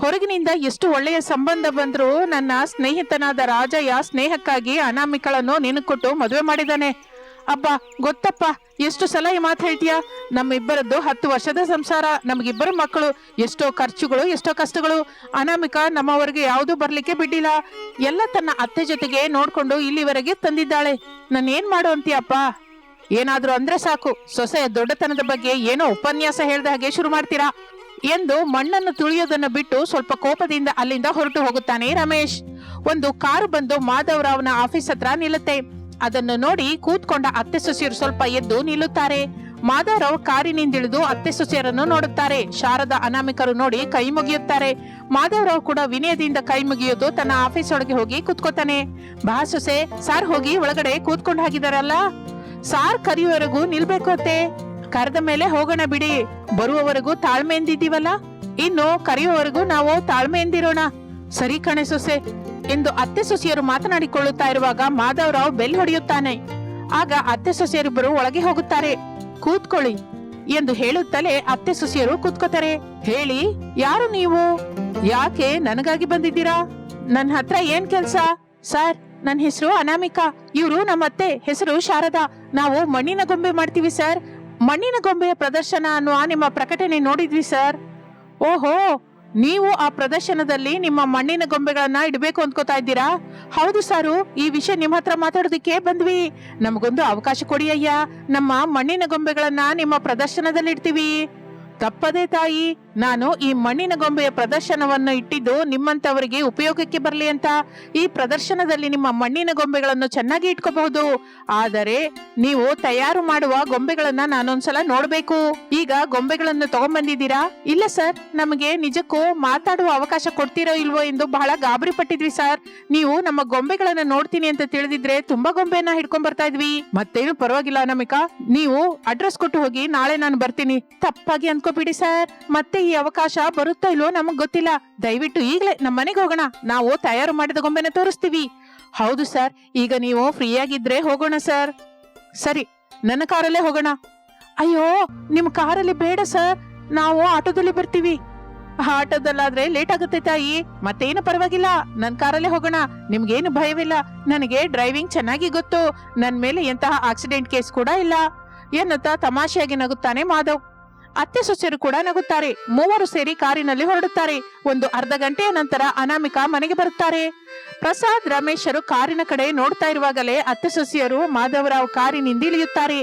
ಹೊರಗಿನಿಂದ ಎಷ್ಟು ಒಳ್ಳೆಯ ಸಂಬಂಧ ಬಂದ್ರು ನನ್ನ ಸ್ನೇಹಿತನಾದ ರಾಜಯ್ಯ ಸ್ನೇಹಕ್ಕಾಗಿ ಅನಾಮಿಕಳನ್ನು ನಿನಕೊಟ್ಟು ಮದುವೆ ಮಾಡಿದಾನೆ ಅಬ್ಬ, ಗೊತ್ತಪ್ಪ. ಎಷ್ಟು ಸಲ ಈ ಮಾತು ಹೇಳ್ತೀಯಾ? ನಮ್ಮಿಬ್ಬರದ್ದು ಹತ್ತು ವರ್ಷದ ಸಂಸಾರ. ನಮಗಿಬ್ಬರು ಮಕ್ಕಳು. ಎಷ್ಟೋ ಖರ್ಚುಗಳು, ಎಷ್ಟೋ ಕಷ್ಟಗಳು. ಅನಾಮಿಕ ನಮ್ಮವರೆಗೆ ಯಾವುದೂ ಬರ್ಲಿಕ್ಕೆ ಬಿಡ್ಲಿಲ್ಲ ಎಲ್ಲ ತನ್ನ ಅತ್ತೆ ಜೊತೆಗೆ ನೋಡ್ಕೊಂಡು ಇಲ್ಲಿವರೆಗೆ ತಂದಿದ್ದಾಳೆ. ನಾನು ಏನ್ ಮಾಡು ಅಂತೀಯಪ್ಪ? ಏನಾದ್ರೂ ಅಂದ್ರೆ ಸಾಕು. ಸೊಸೆಯ ದೊಡ್ಡತನದ ಬಗ್ಗೆ ಏನೋ ಉಪನ್ಯಾಸ ಹೇಳ್ದ ಹಾಗೆ ಶುರು ಮಾಡ್ತೀರಾ? ಎಂದು ಮಣ್ಣನ್ನು ತುಳಿಯೋದನ್ನು ಬಿಟ್ಟು ಸ್ವಲ್ಪ ಕೋಪದಿಂದ ಅಲ್ಲಿಂದ ಹೊರಟು ಹೋಗುತ್ತಾನೆ ರಮೇಶ್. ಒಂದು ಕಾರು ಬಂದು ಮಾಧವರಾವ್ನ ಆಫೀಸ್ ಹತ್ರ ನಿಲ್ಲುತ್ತೆ. ಅದನ್ನು ನೋಡಿ ಕೂತ್ಕೊಂಡ ಅತ್ತೆ ಸೊಸೆಯರು ಸ್ವಲ್ಪ ಎದ್ದು ನಿಲ್ಲುತ್ತಾರೆ. ಮಾಧವರಾವ್ ಕಾರಿನಿಂದಿಳಿದು ಅತ್ತೆ ಸೊಸೆಯರನ್ನು ನೋಡುತ್ತಾರೆ. ಶಾರದಾ ಅನಾಮಿಕರು ನೋಡಿ ಕೈ ಮುಗಿಯುತ್ತಾರೆ. ಮಾಧವರಾವ್ ಕೂಡ ವಿನಯದಿಂದ ಕೈ ಮುಗಿಯೋದು ತನ್ನ ಆಫೀಸ್ ಒಳಗೆ ಹೋಗಿ ಕೂತ್ಕೋತಾನೆ. ಬಾ ಸೊಸೆ, ಸಾರ್ ಹೋಗಿ ಒಳಗಡೆ ಕೂತ್ಕೊಂಡು ಹಾಕಿದಾರಲ್ಲ ಸಾರ್ ಕರೆಯುವವರೆಗೂ ನಿಲ್ಬೇಕು ಅತ್ತೆ. ಕರೆದ ಮೇಲೆ ಹೋಗೋಣ ಬಿಡಿ. ಬರುವವರೆಗೂ ತಾಳ್ಮೆಯಿಂದಿದ್ದೀವಲ್ಲ? ಇನ್ನು ಕರೆಯುವವರೆಗೂ ನಾವು ತಾಳ್ಮೆಯಿಂದಿರೋಣ. ಸರಿ ಕಣೆ ಸೊಸೆ. ಎಂದು ಅತ್ತೆ ಸೊಸೆಯರು ಮಾತನಾಡಿಕೊಳ್ಳುತ್ತಾ ಇರುವಾಗ ಮಾಧವರಾವ್ ಬೆಲ್ ಹೊಡೆಯುತ್ತಾನೆ. ಆಗ ಅತ್ತೆ ಸೊಸೆಯರಿಬ್ಬರು ಒಳಗೆ ಹೋಗುತ್ತಾರೆ. ಕೂತ್ಕೊಳ್ಳಿ ಎಂದು ಹೇಳುತ್ತಲೇ ಅತ್ತೆ ಸೊಸೆಯರು ಕೂತ್ಕೋತಾರೆ. ಹೇಳಿ, ಯಾರು ನೀವು? ಯಾಕೆ ನನಗಾಗಿ ಬಂದಿದ್ದೀರಾ? ನನ್ನ ಹತ್ರ ಏನ್ ಕೆಲ್ಸ? ಸರ್ ನನ್ನ ಹೆಸರು ಅನಾಮಿಕಾ. ಇವರು ನಮ್ಮ ಅತ್ತೆ ಹೆಸರು ಶಾರದಾ. ನಾವು ಮಣ್ಣಿನ ಗೊಂಬೆ ಮಾಡ್ತೀವಿ, ಸರ್. ಮಣ್ಣಿನ ಗೊಂಬೆಯ ಪ್ರದರ್ಶನ ಅನ್ನುವ ನಿಮ್ಮ ಪ್ರಕಟಣೆ ನೋಡಿದ್ವಿ, ಸರ್. ಓಹೋ, ನೀವು ಆ ಪ್ರದರ್ಶನದಲ್ಲಿ ನಿಮ್ಮ ಮಣ್ಣಿನ ಗೊಂಬೆಗಳನ್ನ ಇಡಬೇಕು ಅಂದ್ಕೋತಾ ಇದ್ದೀರಾ? ಹೌದು, ಸಾರು. ಈ ವಿಷಯ ನಿಮ್ಮ ಹತ್ರ ಮಾತಾಡೋದಕ್ಕೆ ಬಂದ್ವಿ. ನಮಗೊಂದು ಅವಕಾಶ ಕೊಡಿ, ಅಯ್ಯ. ನಮ್ಮ ಮಣ್ಣಿನ ಗೊಂಬೆಗಳನ್ನ ನಿಮ್ಮ ಪ್ರದರ್ಶನದಲ್ಲಿ ಇಡ್ತೀವಿ ತಪ್ಪದೆ ತಾಯಿ, ನಾನು ಈ ಮಣ್ಣಿನ ಗೊಂಬೆಯ ಪ್ರದರ್ಶನವನ್ನು ಇಟ್ಟಿದ್ದು ನಿಮ್ಮಂತವರಿಗೆ ಉಪಯೋಗಕ್ಕೆ ಬರಲಿ ಅಂತ. ಈ ಪ್ರದರ್ಶನದಲ್ಲಿ ನಿಮ್ಮ ಮಣ್ಣಿನ ಗೊಂಬೆಗಳನ್ನು ಚೆನ್ನಾಗಿ ಇಟ್ಕೋಬಹುದು. ಆದರೆ ನೀವು ತಯಾರು ಮಾಡುವ ಗೊಂಬೆಗಳನ್ನ ನಾನೊಂದ್ಸಲ ನೋಡ್ಬೇಕು. ಈಗ ಗೊಂಬೆಗಳನ್ನು ತಗೊಂಡ್ಬಂದಿದ್ದೀರಾ? ಇಲ್ಲ ಸರ್, ನಮಗೆ ನಿಜಕ್ಕೂ ಮಾತಾಡುವ ಅವಕಾಶ ಕೊಡ್ತೀರೋ ಇಲ್ವೋ ಎಂದು ಬಹಳ ಗಾಬರಿ ಪಟ್ಟಿದ್ವಿ ಸರ್. ನೀವು ನಮ್ಮ ಗೊಂಬೆಗಳನ್ನ ನೋಡ್ತೀನಿ ಅಂತ ತಿಳಿದಿದ್ರೆ ತುಂಬಾ ಗೊಂಬೆಯನ್ನ ಹಿಡ್ಕೊಂಡ್ ಬರ್ತಾ ಇದ್ವಿ. ಮತ್ತೇನು ಪರವಾಗಿಲ್ಲ ನಮಿಕಾ ನೀವು ಅಡ್ರೆಸ್ ಕೊಟ್ಟು ಹೋಗಿ ನಾಳೆ ನಾನು ಬರ್ತೀನಿ. ತಪ್ಪಾಗಿ ಅನ್ಕೋಬಿಡಿ ಸರ್. ಮತ್ತೆ ಈ ಅವಕಾಶ ಬರುತ್ತೋ ಇಲ್ವೋ ನಮಗ್ ಗೊತ್ತಿಲ್ಲ. ದಯವಿಟ್ಟು ಈಗಲೇ ನಮ್ಮ ಮನೆಗೆ ಹೋಗೋಣ. ನಾವು ತಯಾರು ಮಾಡಿದ ಗೊಂಬೆನ ತೋರಿಸ್ತೀವಿ. ಹೌದು ಸರ್. ಈಗ ನೀವು ಫ್ರೀ ಆಗಿದ್ರೆ ಹೋಗೋಣ ಸರ್. ಸರಿ, ನನ್ನ ಕಾರಲ್ಲೇ ಹೋಗೋಣ. ಅಯ್ಯೋ, ನಿಮ್ ಕಾರಲ್ಲಿ ಬೇಡ ಸರ್. ನಾವು ಆಟೋದಲ್ಲಿ ಬರ್ತೀವಿ. ಆಟೋದಲ್ಲಾದ್ರೆ ಲೇಟ್ ಆಗುತ್ತೆ ತಾಯಿ. ಮತ್ತೇನು ಪರವಾಗಿಲ್ಲ. ನನ್ ಕಾರಲ್ಲೇ ಹೋಗೋಣ. ನಿಮ್ಗೇನು ಭಯವಿಲ್ಲ. ನನಗೆ ಡ್ರೈವಿಂಗ್ ಚೆನ್ನಾಗಿ ಗೊತ್ತು. ನನ್ ಮೇಲೆ ಎಂತಹ ಆಕ್ಸಿಡೆಂಟ್ ಕೇಸ್ ಕೂಡ ಇಲ್ಲ. ಎನ್ನುತ್ತಾ ತಮಾಷೆಯಾಗಿ ನಗುತ್ತಾನೆ ಮಾಧವ್. ಅತ್ತೆ ಸೊಸೆಯರು ಕೂಡ ನಗುತ್ತಾರೆ. ಮೂವರು ಸೇರಿ ಕಾರಿನಲ್ಲಿ ಹೊರಡುತ್ತಾರೆ. ಒಂದು ಅರ್ಧ ಗಂಟೆಯ ನಂತರ ಅನಾಮಿಕಾ ಮನೆಗೆ ಬರುತ್ತಾರೆ. ಪ್ರಸಾದ್, ರಮೇಶರು ಕಾರಿನ ಕಡೆ ನೋಡ್ತಾ ಇರುವಾಗಲೇ ಅತ್ತೆ ಸೊಸೆಯರು ಮಾಧವರಾವ್ ಕಾರಿನಿಂದ ಇಳಿಯುತ್ತಾರೆ.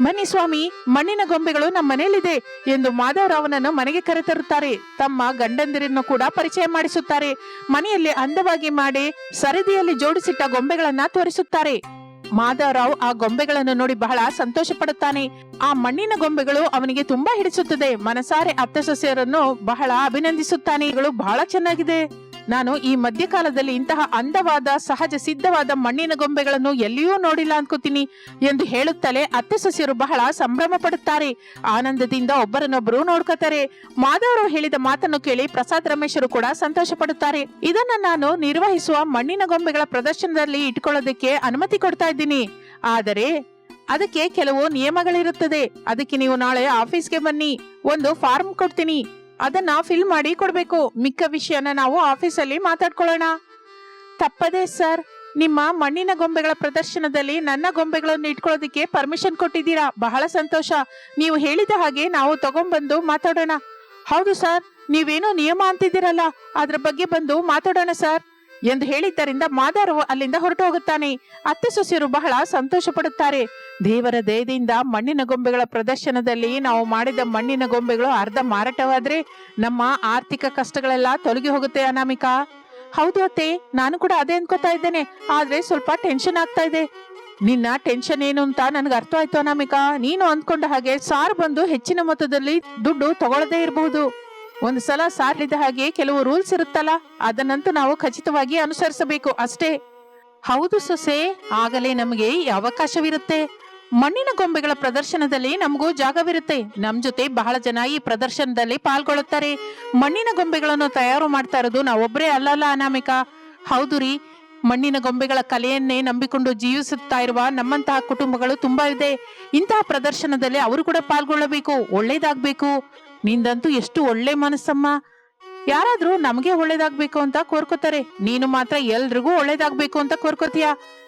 ಮನಿ ಸ್ವಾಮಿ, ಮಣ್ಣಿನ ಗೊಂಬೆಗಳು ನಮ್ಮ ಮನೆಯಲ್ಲಿದೆ ಎಂದು ಮಾಧವರಾವನನ್ನು ಮನೆಗೆ ಕರೆತರುತ್ತಾರೆ. ತಮ್ಮ ಗಂಡಂದಿರನ್ನು ಕೂಡ ಪರಿಚಯ ಮಾಡಿಸುತ್ತಾರೆ. ಮನೆಯಲ್ಲಿ ಅಂದವಾಗಿ ಮಾಡಿ ಸರದಿಯಲ್ಲಿ ಜೋಡಿಸಿಟ್ಟ ಗೊಂಬೆಗಳನ್ನ ತೋರಿಸುತ್ತಾರೆ. ಮಾಧವರಾವ್ ಆ ಗೊಂಬೆಗಳನ್ನು ನೋಡಿ ಬಹಳ ಸಂತೋಷ ಆ ಮಣ್ಣಿನ ಗೊಂಬೆಗಳು ಅವನಿಗೆ ತುಂಬಾ ಹಿಡಿಸುತ್ತದೆ. ಮನಸಾರೆ ಅತ್ತ ಸಸ್ಯರನ್ನು ಬಹಳ ಅಭಿನಂದಿಸುತ್ತಾನೆ. ಬಹಳ ಚೆನ್ನಾಗಿದೆ. ನಾನು ಈ ಮಧ್ಯಕಾಲದಲ್ಲಿ ಇಂತಹ ಅಂದವಾದ, ಸಹಜ, ಸಿದ್ಧವಾದ ಮಣ್ಣಿನ ಗೊಂಬೆಗಳನ್ನು ಎಲ್ಲಿಯೂ ನೋಡಿಲ್ಲ ಅನ್ಕೋತೀನಿ ಎಂದು ಹೇಳುತ್ತಲೇ ಅತ್ತೆ ಸೊಸೆಯರು ಬಹಳ ಸಂಭ್ರಮ ಪಡುತ್ತಾರೆ. ಆನಂದದಿಂದ ಒಬ್ಬರನ್ನೊಬ್ಬರು ನೋಡ್ಕೋತಾರೆ. ಮಾಧವರು ಹೇಳಿದ ಮಾತನ್ನು ಕೇಳಿ ಪ್ರಸಾದ್ ರಮೇಶರು ಕೂಡ ಸಂತೋಷ ಪಡುತ್ತಾರೆ. ಇದನ್ನ ನಾನು ನಿರ್ವಹಿಸುವ ಮಣ್ಣಿನ ಗೊಂಬೆಗಳ ಪ್ರದರ್ಶನದಲ್ಲಿ ಇಟ್ಕೊಳ್ಳೋದಕ್ಕೆ ಅನುಮತಿ ಕೊಡ್ತಾ ಇದ್ದೀನಿ. ಆದರೆ ಅದಕ್ಕೆ ಕೆಲವು ನಿಯಮಗಳಿರುತ್ತದೆ. ಅದಕ್ಕೆ ನೀವು ನಾಳೆ ಆಫೀಸ್ಗೆ ಬನ್ನಿ. ಒಂದು ಫಾರ್ಮ್ ಕೊಡ್ತೀನಿ. ಅದನ್ನ ಫಿಲ್ ಮಾಡಿ ಕೊಡ್ಬೇಕು. ಮಿಕ್ಕ ವಿಷಯನ ನಾವು ಆಫೀಸಲ್ಲಿ ಮಾತಾಡ್ಕೊಳ್ಳೋಣ. ತಪ್ಪದೇ ಸರ್ ನಿಮ್ಮ ಮಣ್ಣಿನ ಗೊಂಬೆಗಳ ಪ್ರದರ್ಶನದಲ್ಲಿ ನನ್ನ ಗೊಂಬೆಗಳನ್ನು ಇಟ್ಕೊಳ್ಳೋದಕ್ಕೆ ಪರ್ಮಿಷನ್ ಕೊಟ್ಟಿದ್ದೀರಾ? ಬಹಳ ಸಂತೋಷ. ನೀವು ಹೇಳಿದ ಹಾಗೆ ನಾವು ತಗೊಂಡ್ಬಂದು ಮಾತಾಡೋಣ. ಹೌದು ಸರ್ ನೀವೇನೋ ನಿಯಮ ಅಂತಿದ್ದೀರಲ್ಲ, ಅದ್ರ ಬಗ್ಗೆ ಬಂದು ಮಾತಾಡೋಣ ಸರ್ ಎಂದು ಹೇಳಿದ್ದರಿಂದ ಮಾದಾರವು ಅಲ್ಲಿಂದ ಹೊರಟು ಹೋಗುತ್ತಾನೆ ಅತ್ತೆ ಸೊಸೆಯರು ಬಹಳ ಸಂತೋಷ ಪಡುತ್ತಾರೆ ದೇವರ ದಯದಿಂದ ಮಣ್ಣಿನ ಗೊಂಬೆಗಳ ಪ್ರದರ್ಶನದಲ್ಲಿ ನಾವು ಮಾಡಿದ ಮಣ್ಣಿನ ಗೊಂಬೆಗಳು ಅರ್ಧ ಮಾರಾಟವಾದ್ರೆ ನಮ್ಮ ಆರ್ಥಿಕ ಕಷ್ಟಗಳೆಲ್ಲ ತೊಲಗಿ ಹೋಗುತ್ತೆ ಅನಾಮಿಕಾ. ಹೌದು ಅತ್ತೆ, ನಾನು ಕೂಡ ಅದೇ ಅನ್ಕೋತಾ ಇದ್ದೇನೆ. ಆದ್ರೆ ಸ್ವಲ್ಪ ಟೆನ್ಷನ್ ಆಗ್ತಾ ಇದೆ. ನಿನ್ನ ಟೆನ್ಷನ್ ಏನು ಅಂತ ನನಗೆ ಅರ್ಥ ಆಯ್ತು ಅನಾಮಿಕಾ. ನೀನು ಅಂದ್ಕೊಂಡ ಹಾಗೆ ಸಾರ್ ಬಂದು ಹೆಚ್ಚಿನ ಮೊತ್ತದಲ್ಲಿ ದುಡ್ಡು ತಗೊಳ್ಳದೇ ಇರಬಹುದು ಒಂದು ಸಲ ಸಾರಿದ ಹಾಗೆ ಕೆಲವು ರೂಲ್ಸ್ ಇರುತ್ತಲ್ಲ, ಅದನ್ನಂತೂ ನಾವು ಖಚಿತವಾಗಿ ಅನುಸರಿಸಬೇಕು ಅಷ್ಟೇ. ಹೌದು ಸೊಸೆ, ಆಗಲೇ ನಮಗೆ ಅವಕಾಶವಿರುತ್ತೆ. ಮಣ್ಣಿನ ಗೊಂಬೆಗಳ ಪ್ರದರ್ಶನದಲ್ಲಿ ನಮಗೂ ಜಾಗವಿರುತ್ತೆ. ನಮ್ ಜೊತೆ ಬಹಳ ಜನ ಈ ಪ್ರದರ್ಶನದಲ್ಲಿ ಪಾಲ್ಗೊಳ್ಳುತ್ತಾರೆ. ಮಣ್ಣಿನ ಗೊಂಬೆಗಳನ್ನು ತಯಾರು ಮಾಡ್ತಾ ಇರೋದು ನಾವೊಬ್ಬರೇ ಅಲ್ಲಲ್ಲ ಅನಾಮಿಕ. ಹೌದು ರೀ, ಮಣ್ಣಿನ ಗೊಂಬೆಗಳ ಕಲೆಯನ್ನೇ ನಂಬಿಕೊಂಡು ಜೀವಿಸುತ್ತಾ ಇರುವ ನಮ್ಮಂತಹ ಕುಟುಂಬಗಳು ತುಂಬಾ ಇದೆ. ಇಂತಹ ಪ್ರದರ್ಶನದಲ್ಲಿ ಅವರು ಕೂಡ ಪಾಲ್ಗೊಳ್ಳಬೇಕು, ಒಳ್ಳೇದಾಗ್ಬೇಕು. ನಿಂದಂತೂ ಎಷ್ಟು ಒಳ್ಳೆ ಮನಸ್ಸಮ್ಮ. ಯಾರಾದ್ರೂ ನಮಗೆ ಒಳ್ಳೇದಾಗ್ಬೇಕು ಅಂತ ಕೋರ್ಕೋತಾರೆ. ನೀನು ಮಾತ್ರ ಎಲ್ರಿಗೂ ಒಳ್ಳೇದಾಗ್ಬೇಕು ಅಂತ ಕೋರ್ಕೋತೀಯ.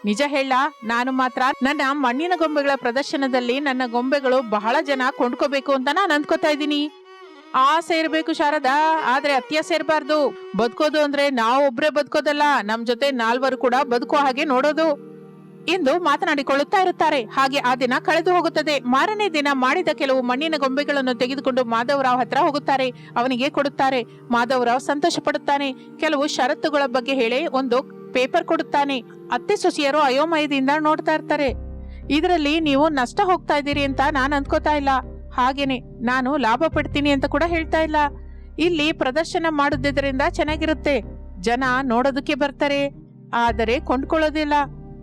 ನಿಜ ಹೇಳ, ನಾನು ಮಾತ್ರ ನನ್ನ ಮಣ್ಣಿನ ಗೊಂಬೆಗಳ ಪ್ರದರ್ಶನದಲ್ಲಿ ನನ್ನ ಗೊಂಬೆಗಳು ಬಹಳ ಜನ ಕೊಂಡ್ಕೋಬೇಕು ಅಂತ ನಾನು ಅಂದ್ಕೋತಾ ಇದ್ದೀನಿ. ಆಸೆ ಇರ್ಬೇಕು ಶಾರದಾ, ಆದ್ರೆ ಅತ್ಯಾಸೆ ಇರಬಾರ್ದು. ಬದುಕೋದು ಅಂದ್ರೆ ನಾವು ಒಬ್ರೇ ಬದುಕೋದಲ್ಲ, ನಮ್ ಜೊತೆ ನಾಲ್ವರು ಕೂಡ ಬದುಕೋ ಹಾಗೆ ನೋಡೋದು. ಎಂದು ಮಾತನಾಡಿಕೊಳ್ಳುತ್ತಾ ಇರುತ್ತಾರೆ. ಹಾಗೆ ಆ ದಿನ ಕಳೆದು ಹೋಗುತ್ತದೆ. ಮಾರನೇ ದಿನ ಮಾಡಿದ ಕೆಲವು ಮಣ್ಣಿನ ಗೊಂಬೆಗಳನ್ನು ತೆಗೆದುಕೊಂಡು ಮಾಧವರಾವ್ ಹತ್ರ ಹೋಗುತ್ತಾರೆ. ಅವನಿಗೆ ಕೊಡುತ್ತಾರೆ. ಮಾಧವರಾವ್ ಸಂತೋಷ ಪಡುತ್ತಾನೆ ಕೆಲವು ಷರತ್ತುಗಳ ಬಗ್ಗೆ ಹೇಳಿ ಒಂದು ಪೇಪರ್ ಕೊಡುತ್ತಾನೆ. ಅತ್ತೆ ಸೊಸಿಯರು ಅಯೋಮಯದಿಂದ ನೋಡ್ತಾ ಇರ್ತಾರೆ. ಇದರಲ್ಲಿ ನೀವು ನಷ್ಟ ಹೋಗ್ತಾ ಇದ್ದೀರಿ ಅಂತ ನಾನು ಅನ್ಕೋತಾ ಇಲ್ಲ. ಹಾಗೇನೆ, ನಾನು ಲಾಭ ಪಡ್ತೀನಿ ಅಂತ ಕೂಡ ಹೇಳ್ತಾ ಇಲ್ಲ. ಇಲ್ಲಿ ಪ್ರದರ್ಶನ ಮಾಡುವುದರಿಂದ ಚೆನ್ನಾಗಿರುತ್ತೆ. ಜನ ನೋಡೋದಕ್ಕೆ ಬರ್ತಾರೆ. ಆದರೆ ಕೊಂಡ್ಕೊಳ್ಳೋದಿಲ್ಲ.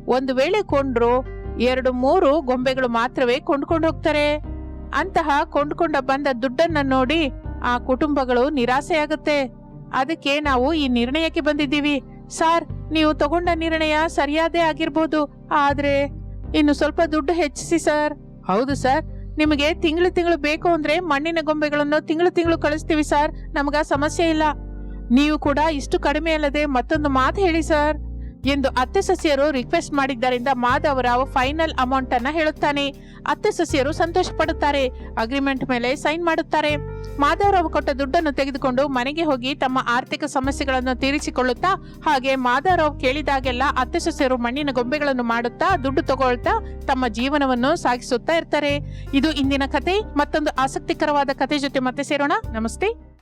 ಒಂದು ವೇಳೆ ಕೊಂಡ್ರು ಎರಡು ಮೂರು ಗೊಂಬೆಗಳು ಮಾತ್ರವೇ ಕೊಂಡ್ಕೊಂಡು ಹೋಗ್ತಾರೆ. ಅಂತಹ ಕೊಂಡ್ಕೊಂಡ ಬಂದ ದುಡ್ಡನ್ನ ನೋಡಿ ಆ ಕುಟುಂಬಗಳು ನಿರಾಸೆಯಾಗುತ್ತೆ. ಅದಕ್ಕೆ ನಾವು ಈ ನಿರ್ಣಯಕ್ಕೆ ಬಂದಿದ್ದೀವಿ. ಸಾರ್, ನೀವು ತಗೊಂಡ ನಿರ್ಣಯ ಸರಿಯಾದೇ ಆಗಿರ್ಬೋದು. ಆದ್ರೆ ಇನ್ನು ಸ್ವಲ್ಪ ದುಡ್ಡು ಹೆಚ್ಚಿಸಿ ಸರ್. ಹೌದು ಸರ್. ನಿಮಗೆ ತಿಂಗಳು ತಿಂಗಳು ಬೇಕು ಅಂದ್ರೆ ಮಣ್ಣಿನ ಗೊಂಬೆಗಳನ್ನು ತಿಂಗಳು ತಿಂಗಳು ಕಳಿಸ್ತೀವಿ ಸರ್. ನಮಗ ಸಮಸ್ಯೆ ಇಲ್ಲ. ನೀವು ಕೂಡ ಇಷ್ಟು ಕಡಿಮೆ ಅಲ್ಲದೆ ಮತ್ತೊಂದು ಮಾತು ಹೇಳಿ ಸರ್. ಎಂದು ಅತ್ತೆ ಸಸಿಯರು ರಿಕ್ವೆಸ್ಟ್ ಮಾಡಿದ್ದರಿಂದ ಮಾಧವರಾವ್ ಫೈನಲ್ ಅಮೌಂಟ್ ಅನ್ನ ಹೇಳುತ್ತಾನೆ. ಅತ್ತೆ ಸಸಿಯರು ಸಂತೋಷ ಪಡುತ್ತಾರೆ. ಅಗ್ರಿಮೆಂಟ್ ಮೇಲೆ ಸೈನ್ ಮಾಡುತ್ತಾರೆ. ಮಾಧವರಾವ್ ಕೊಟ್ಟ ದುಡ್ಡನ್ನು ತೆಗೆದುಕೊಂಡು ಮನೆಗೆ ಹೋಗಿ ತಮ್ಮ ಆರ್ಥಿಕ ಸಮಸ್ಯೆಗಳನ್ನು ತೀರಿಸಿಕೊಳ್ಳುತ್ತಾ ಹಾಗೆ ಮಾಧವರಾವ್ ಕೇಳಿದಾಗೆಲ್ಲ ಅತ್ತೆ ಸಸ್ಯರು ಮಣ್ಣಿನ ಗೊಂಬೆಗಳನ್ನು ಮಾಡುತ್ತಾ ದುಡ್ಡು ತಗೊಳ್ತಾ ತಮ್ಮ ಜೀವನವನ್ನು ಸಾಗಿಸುತ್ತಾ ಇರ್ತಾರೆ. ಇದು ಇಂದಿನ ಕತೆ. ಮತ್ತೊಂದು ಆಸಕ್ತಿಕರವಾದ ಕತೆ ಜೊತೆ ಮತ್ತೆ ಸೇರೋಣ. ನಮಸ್ತೆ.